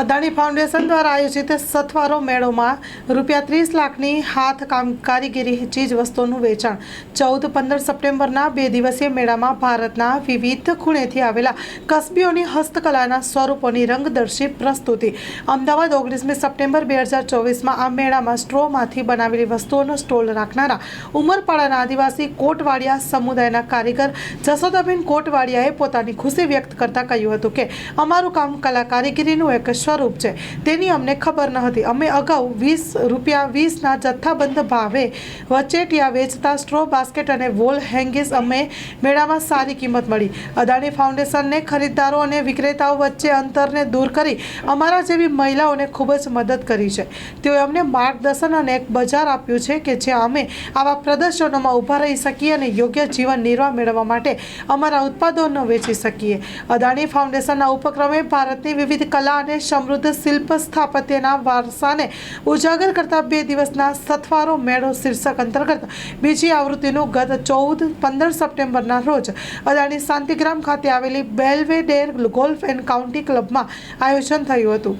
Adani foundation દ્વારા આયોજિત સથવારો મેળોમાં રૂપિયા ત્રીસ લાખની હાથ કામ કારીગીરી ચીજ વસ્તુઓનું વેચાણ. ચૌદ પંદર સપ્ટેમ્બરના બે દિવસીય મેળામાં ભારતના વિવિધ ખૂણેથી આવેલા કસબીઓની હસ્તકલાના સ્વરૂપોની રંગદર્શી પ્રસ્તુતિ. અમદાવાદ ઓગણીસમી સપ્ટેમ્બર બે હજાર ચોવીસમાં આ મેળામાં સ્ટ્રોમાંથી બનાવેલી વસ્તુઓનો સ્ટોલ રાખનારા ઉમરપાડાના આદિવાસી કોટવાડિયા સમુદાયના કારીગર જસોદાબેન કોટવાડિયાએ પોતાની ખુશી વ્યક્ત કરતા કહ્યું હતું કે, અમારું કામ કલા કારીગીરીનું એક સ્વરૂપ છે. તેની અમને ખબર ન હતી. અમે અગાઉ વીસ રૂપિયા વીસના જથ્થાબંધ ભાવે વચેટિયા વેચતા સ્ટ્રો બાસ્કેટ અને વોલ હેંગીસ અમે મેળામાં સારી કિંમત મળી. અદાણી ફાઉન્ડેશનને ખરીદદારો અને વિક્રેતાઓ વચ્ચે અંતરને દૂર કરી અમારા જેવી મહિલાઓને ખૂબ જ મદદ કરી છે. તેઓએ અમને માર્ગદર્શન અને એક બજાર આપ્યું છે કે જ્યાં અમે આવા પ્રદર્શનોમાં ઊભા રહી શકીએ અને યોગ્ય જીવન નિર્વાહ મેળવવા માટે અમારા ઉત્પાદનો વેચી શકીએ. અદાણી ફાઉન્ડેશનના ઉપક્રમે ભારતની વિવિધ કલા અને સમૃદ્ધ શિલ્પ સ્થાપત્યના વારસાને ઉજાગર કરતા બે દિવસના સથવારો મેળો શીર્ષક અંતર્ગત બીજી આવૃત્તિનું ગત ચૌદ, પંદર સપ્ટેમ્બરના રોજ અદાણી શાંતિગ્રામ ખાતે આવેલી બેલ્વેડેર ગોલ્ફ એન્ડ કાઉન્ટી ક્લબમાં આયોજન થયું હતું.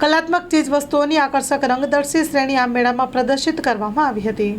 કલાત્મક ચીજ વસ્તુઓની આકર્ષક રંગદર્શી શ્રેણી આ મેળામાં પ્રદર્શિત કરવામાં આવી હતી.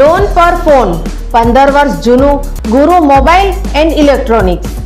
લોન પર ફોન પંદર વર્ષ જૂનું ગુરુ મોબાઈલ એન્ડ ઇલેક્ટ્રોનિક્સ.